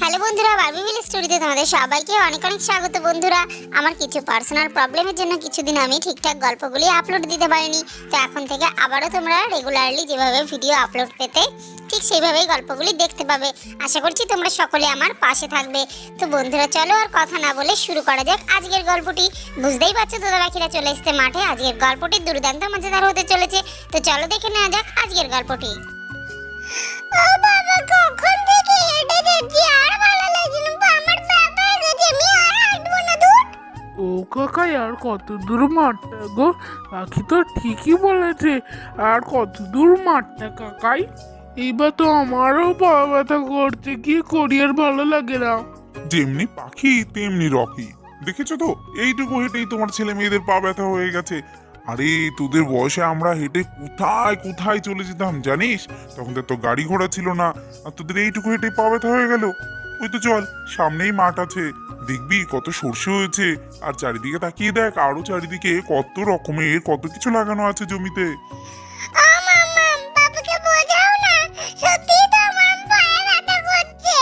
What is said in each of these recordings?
Hello বন্ধুরা Barbie ভিল স্টোরিতে তোমাদের সবাইকে অনেক অনেক স্বাগত বন্ধুরা। আমার কিছু পার্সোনাল প্রবলেমের জন্য কিছুদিন আমি ঠিকঠাক গল্পগুলি আপলোড দিতে পারিনি। তো এখন থেকে আবারও তোমরা রেগুলারলি যেভাবে ভিডিও আপলোড পেতে, ঠিক সেইভাবেই গল্পগুলি দেখতে পাবে। আশা করছি তোমরা সকলে আমার পাশে থাকবে। তো বন্ধুরা, চলো আর কথা না বলে শুরু করা যাক আজকের গল্পটি। বুঝতেই পারছ দাদা পাখিরা চলে এসছে মাঠে? আজকের গল্পটি দুর্দান্ত মজাদার হতে চলেছে। তো চলো দেখে নেওয়া যাক আজকের গল্পটি। বাবা কখন থেকে হেঁটে যাচ্ছি আর ভালো লাগছে না আমার ব্যথা গেছে আমি আর হাঁটবো না দূর ও কাকাই আর কত দূর মাঠটা গো? পাখি তো ঠিকই বলেছে আর কত দূর মাঠটা কাকাই? এইবার তো আমারও পা ব্যথা করছে কি করি আর ভালো লাগে না। যেমনি পাখি তেমনি রকি। দেখেছ তো? এইটুকু হেঁটেই তোমার ছেলে মেয়েদের পা ব্যথা হয়ে গেছে। আরে তোদের বয়সে আমরা হেঁটে কোথায় কোথায় চলে যেতাম জানিস? তখন তো গাড়ি ঘোড়া ছিল না আর তোদের এইটুকু হেঁটে পা ব্যথা হয়ে গেল। ওই তো চল সামনেই মাঠ আছে। দেখবি কত সর্ষে হয়েছে আর চারিদিকে তাকিয়ে দেখ আরও চারিদিকে কত রকমের কত কিছু লাগানো আছে জমিতে। ও মামা বাবাকে বোঝাও না সত্যি তো আমার পায়ে ব্যথা করছে।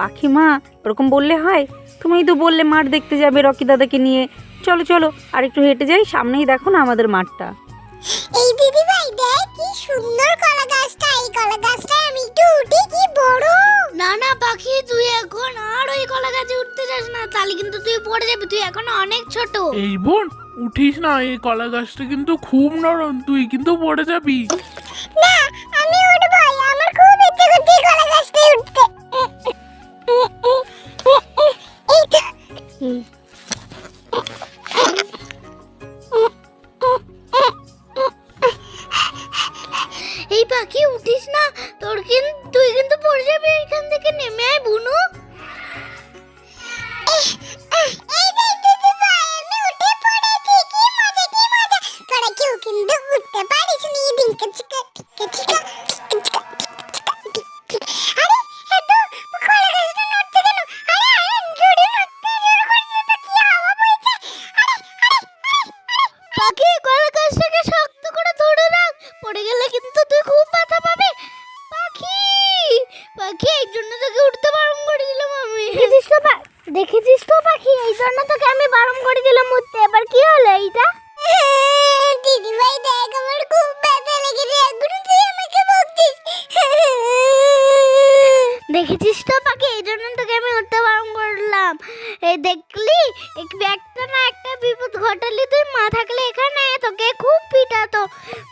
পাখি মা ওরকম বললে হয়? তুমি তো বললে মাঠ দেখতে যাবে রকি দাদাকে নিয়ে। চলো চলো আর একটু হেঁটে যাই সামনেই দেখো না আমাদের মাঠটা। এই দিদি ভাই দেখ কি সুন্দর কলা গাছটা এই কলা গাছটা আমি একটু উঠি কি বড়। না না পাখি তুই এখন আর ওই কলা গাছে উঠতে যাস না তাহলে কিন্তু তুই পড়ে যাবি তুই এখন অনেক ছোট। এই বোন উঠিস না এই কলা গাছটা কিন্তু খুব নরম তুই কিন্তু পড়ে যাবি। না আমি উঠবো আমার খুব ইচ্ছে করছে এই কলা গাছটায় উঠতে। এই তো জন্য তোকে উঠতে বারণ করে দিলাম আমি দেখেছিস তো দেখেছিস তো পাখি এই জন্য তোকে আমি বারণ করে পিটাতো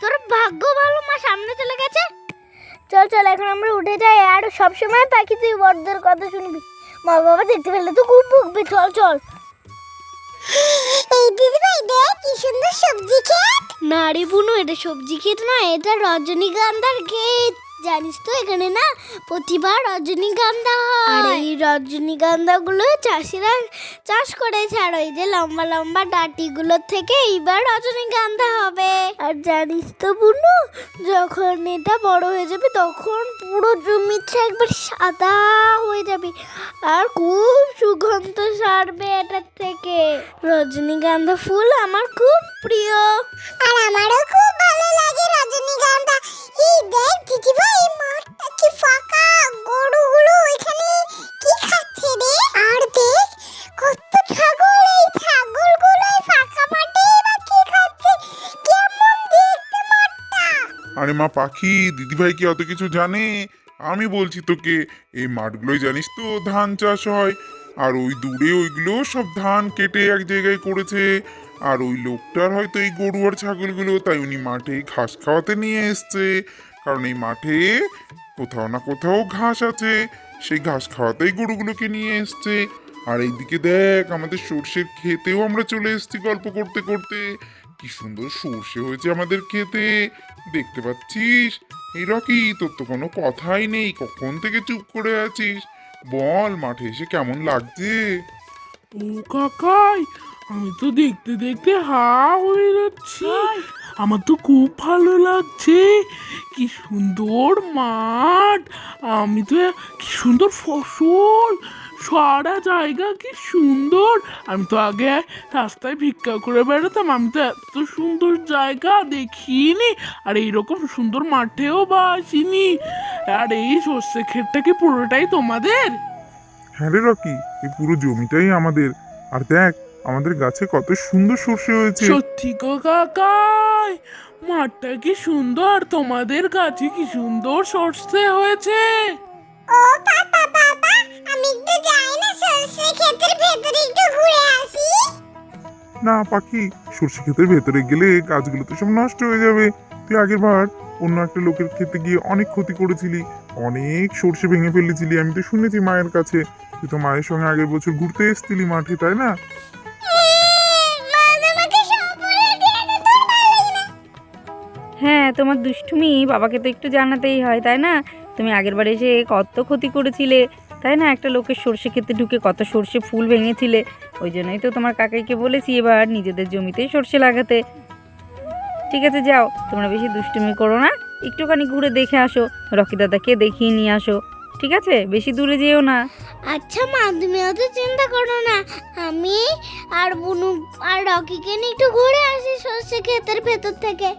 তোর ভাগ্য ভালো মা সামনে চলে গেছে? চল চল এখন আমরা উঠে যাই। আর সবসময় পাখি তুই বড়দের কথা শুনবি। মা বাবা দেখতে পেলে তো খুব ভুগবে চল চল। এই দেখ কি সুন্দর সবজি ক্ষেত। না রে বুনু এটা সবজি ক্ষেত না এটা রজনীগন্ধার ক্ষেত। জানিস তো এখানে না প্রতিবার রজনীগন্ধা হয়। আর এই রজনীগন্ধাগুলো চাষিরা চাষ করেছে আর ওই যে লম্বা লম্বা ডাটিগুলোর থেকে এইবার রজনীগন্ধা হবে। আর জানিস তো বুনু যখন এটা বড় হয়ে যাবে তখন পুরো জমিটা একবার সাদা হয়ে যাবে। আর খুব সুগন্ধ সারবে এটার থেকে। রজনীগন্ধা ফুল আমার খুব প্রিয়। আর আমারও খুব ভালো লাগে রজনীগন্ধা। এই আরে মা পাখি, দিদিভাই কি অত কিছু জানে? আমি বলছি তোকে, এই মাঠগুলোই জানিস তো ধান চাষ হয়, আর ওই দূরে ওইগুলো সব ধান কেটে এক জায়গায় করেছে। আর ওই লোকটার হয়তো এই গরু আর ছাগলগুলো, তাই উনি মাঠে ঘাস খাওয়াতে নিয়ে এসছে। কারণ এই মাঠে কোথাও না কোথাও ঘাস আছে। সেই ঘাস খাওয়াতেই গরুগুলোকে নিয়ে এসছে। আর এইদিকে দেখ, আমাদের সর্ষের খেতেও আমরা চলে এসেছি গল্প করতে করতে। কি সুন্দর সর্ষে হয়েছে আমাদের খেতে দেখতে পাচ্ছিস? এই রকি তোর তো কোনো কথাই নেই। কখন থেকে চুপ করে আছিস? বল, মাঠে এসে কেমন লাগছে? ও কাকাই আমি তো দেখতে দেখতে হা হয়ে যাচ্ছি। আমার তো খুব ভালো লাগছে। কি সুন্দর মাঠ। আমি তো কি সুন্দর ফসল। সারা জায়গা কি সুন্দর। আমি তো আগে রাস্তায় ভিক্ষা করে বেড়াতাম। আমি তো এত সুন্দর জায়গা দেখিনি। আর এইরকম সুন্দর মাঠেও বা আসিনি। আর এই সর্ষে ক্ষেতটা কি পুরোটাই তোমাদের? হ্যাঁ রে রকি এই পুরো জমিটাই আমাদের। আর দেখ আমাদের গাছে কত সুন্দর সর্ষে হয়েছে। সত্যি গো কাকাই মাঠটা কি সুন্দর তোমাদের গাছে কি সুন্দর সর্ষে হয়েছে। ও পাপা বাবা আমি একটু যাই না সরষে ক্ষেতের ভেতরে একটু ঘুরে আসি। না পাখি সর্ষে ক্ষেতের ভেতরে গেলে গাছগুলো তো সব নষ্ট হয়ে যাবে। তুই আগের বার অন্য একটা লোকের ক্ষেতে গিয়ে অনেক ক্ষতি করেছিলি অনেক সর্ষে ভেঙে ফেলেছিলি আমি তো শুনেছি মায়ের কাছে। তুই তো মায়ের সঙ্গে আগের বছর ঘুরতে এসেছিলি মাঠে তাই না? তোমার দুষ্টুমি, বাবাকে তো একটু জানাতেই হয়, তাই না? তুমি আগের বার এসে কত ক্ষতি করেছিলে, তাই না? একটা লোকের সর্ষে খেতে ঢুকে কত সর্ষে ফুল ভেঙেছিলে, ওই জন্যই তো তোমার কাকাইকে বলেছি এবার নিজেদের জমিতেই সর্ষে লাগাতে। ঠিক আছে, যাও, তোমরা বেশি দুষ্টুমি করো না, একটুখানি ঘুরে দেখে আসো, রকি দাদাকে দেখিয়ে নিয়ে আসো, ঠিক আছে? বেশি দূরে যেও না। আচ্ছা মা, তুমি অত চিন্তা করো না, আমি আর বুনু আর রকিকে নিয়ে একটু ঘুরে আসি সর্ষে ক্ষেতের ভেতর থেকে।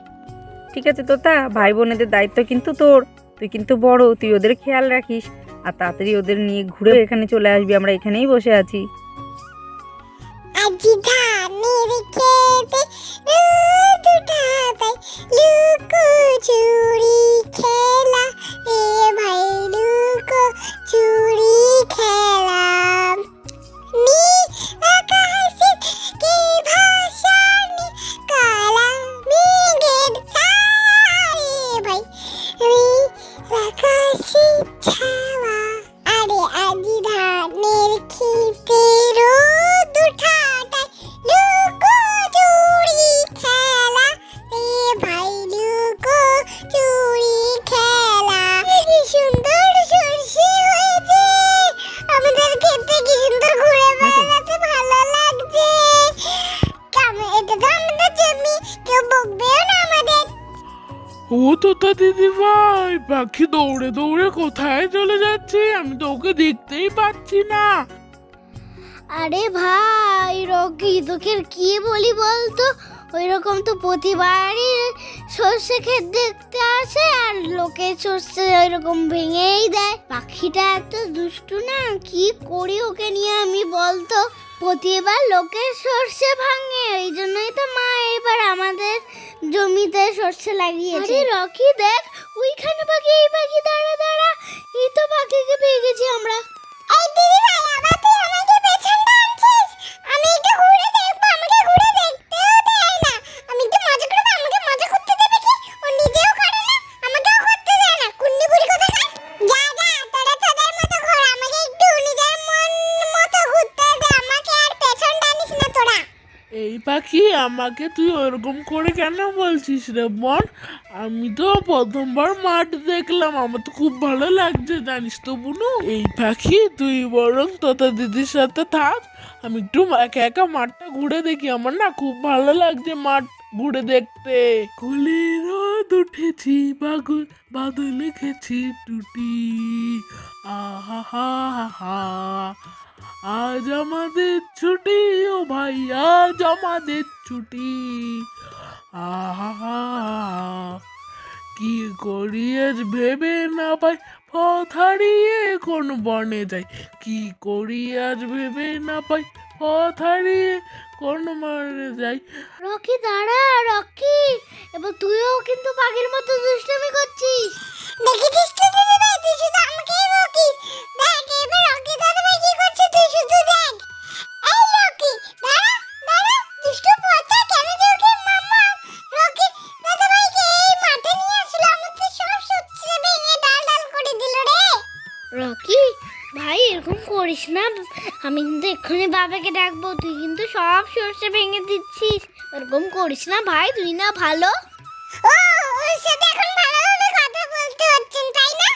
ঠিক আছে তোতা ভাই বোনেদের দায়িত্ব কিন্তু তোর। তুই কিন্তু বড়, তুই ওদের খেয়াল রাখিস। আর তাড়াতাড়ি ওদের নিয়ে ঘুরে এখানে চলে আসবি, আমরা এখানেই বসে আছি। চুরি খেলা ও তোতা দিদি ভাই, পাখি দৌড়ে দৌড়ে কোথায় চলে যাচ্ছে? আমি তো ওকে দেখতেই পাচ্ছি না। আরে ভাই, রকি, তোকে কি বলি বলতো? ওই রকম তো প্রতিবারই সর্ষে ক্ষেত দেখতে আসে আর লোকে সর্ষে ওই রকম ভেঙেই দেয়। পাখিটা এত দুষ্টু না কি করি ওকে নিয়ে আমি বলতো? প্রতিবার লোকের সর্ষে ভাঙে এই জন্যই তো মা এবার আমাদের জমিতে সর্ষে লাগিয়েছে। রকি দেখ ওইখানে পাখি এই পাখি দাঁড়া দাঁড়া এই তো পাখিকে পেয়ে গেছি আমরা। এই দিদি ভাই আবার আমাকে পেছন টানছিস? আমি একটু ঘুরে দেখব আমাকে ঘুরে দেখতেও আমাকে তুই ওরকম করে কেন বলছিস রে বোন আমি তো প্রথমবার মাঠ দেখলাম, আমার তো খুব ভালো লাগছে, জানিস তো বুনু? এই পাখি, তুই বরং তোতা দিদির সাথে থাক, আমি একটু একা একা মাঠটা ঘুরে দেখি, আমার না খুব ভালো লাগছে মাঠ ঘুরে দেখতে। কুলি রোদ উঠেছি বাগুল বাদল লিখেছি টুটি, আহা হা হা। আজ আমাদের ছুটি, ও ভাই, আজ আমাদের ছুটি। আহা, কি করি আজ ভেবে না পাই, পথ হারিয়ে কোন বনে যাই। কি করি আজ ভেবে না পাই, পথ হারিয়ে কোন বনে যাই। রকি, দাঁড়া, রকি, এবার তুইও কিন্তু পাখির মতো দুষ্টুমি করছিস। বাবাকে ডাকবো তুই কিন্তু সব সর্ষে ভেঙে দিচ্ছিস। এরকম করিস না ভাই তুই না ভালো। ও ওর সাথে এখন ভালোভাবে কথা বলতে হচ্ছেন তাই না?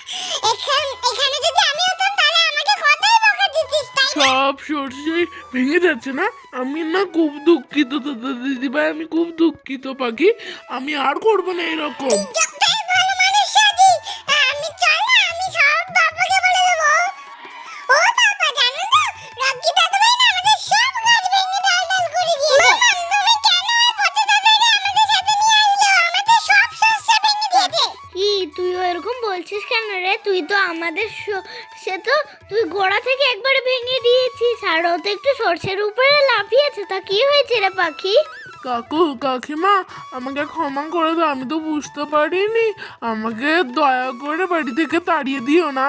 এখান এখানে যদি আমি হতাম তাহলে আমাকে কথাই বকা দিতিস তাই না? সব সর্ষে ভেঙে যাচ্ছে না? আমি না খুব দুঃখিত দাদা দিদি ভাই আমি খুব দুঃখিত পাখি। আমি আর করব না এরকম। একবারে ভেঙে দিয়েছিস আর ও তো একটু সর্ষের উপরে লাফিয়েছে। তা কি হয়েছে রে পাখি? কাকু কাকিমা আমাকে ক্ষমা করে দাও আমি তো বুঝতে পারিনি। আমাকে দয়া করে বাড়ি থেকে তাড়িয়ে দিও না।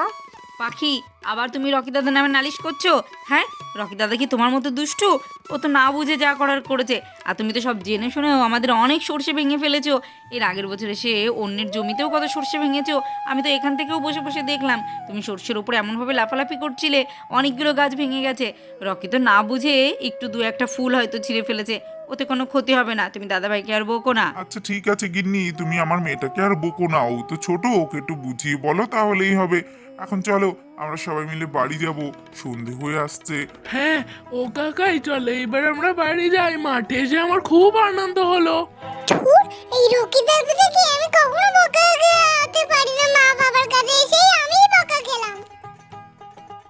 পাখি আবার তুমি রকি দাদার নামে নালিশ করছ? হ্যাঁ? রকি দাদা কি তোমার মতো দুষ্টু? ও তো না বুঝে যা করার করেছে। আর তুমি তো সব জেনে শুনেও আমাদের অনেক সর্ষে ভেঙে ফেলেছো। এর আগের বছর এসে অন্যের জমিতেও কত সর্ষে ভেঙেছো। আমি তো এখান থেকেও বসে বসে দেখলাম, তুমি সর্ষের উপরে এমনভাবে লাফালাফি করছিলে, অনেকগুলো গাছ ভেঙে গেছে। রকি তো না বুঝে একটু দু একটা ফুল হয়তো ছিঁড়ে ফেলেছে। ওতে কোনো ক্ষতি হবে না তুমি দাদাভাইকে আর বকো না। আচ্ছা ঠিক আছে গিন্নি তুমি আমার মেয়েটাকে আর বকো না ও তো ছোট ওকে একটু বুঝিয়ে বলো তাহলেই হবে। এখন চলো আমরা সবাই মিলে বাড়ি যাব সন্ধে হয়ে আসছে। হ্যাঁ ও কাকাই চলে এবার আমরা বাড়ি যাই। মাঠে এসে আমার খুব আনন্দ হলো। এই রকি দাদু থেকে আমি কখনো বকা খেতে পারি না। মা বাবার কাছে এসেই আমি বকা খেলাম।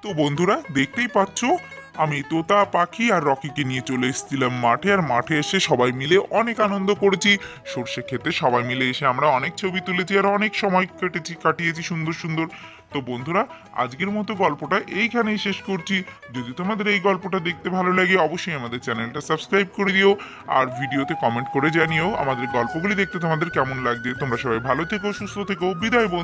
তো বন্ধুরা দেখতেই পাচ্ছো আমি তোতা, পাখি আর রকিকে নিয়ে চলে এসেছিলাম মাঠে আর মাঠে এসে সবাই মিলে অনেক আনন্দ করেছি। সর্ষে খেতে সবাই মিলে এসে আমরা অনেক ছবি তুলেছি আর অনেক সময় কেটেছি, কাটিয়েছি সুন্দর সুন্দর। তো বন্ধুরা, আজকের মতো গল্পটা এইখানেই শেষ করছি। যদি তোমাদের এই গল্পটা দেখতে ভালো লাগে, অবশ্যই আমাদের চ্যানেলটা সাবস্ক্রাইব করে দিও আর ভিডিওতে কমেন্ট করে জানিও আমাদের গল্পগুলি দেখতে তোমাদের কেমন লাগছে। তোমরা সবাই ভালো থেকো, সুস্থ থেকো। বিদায় বন্ধু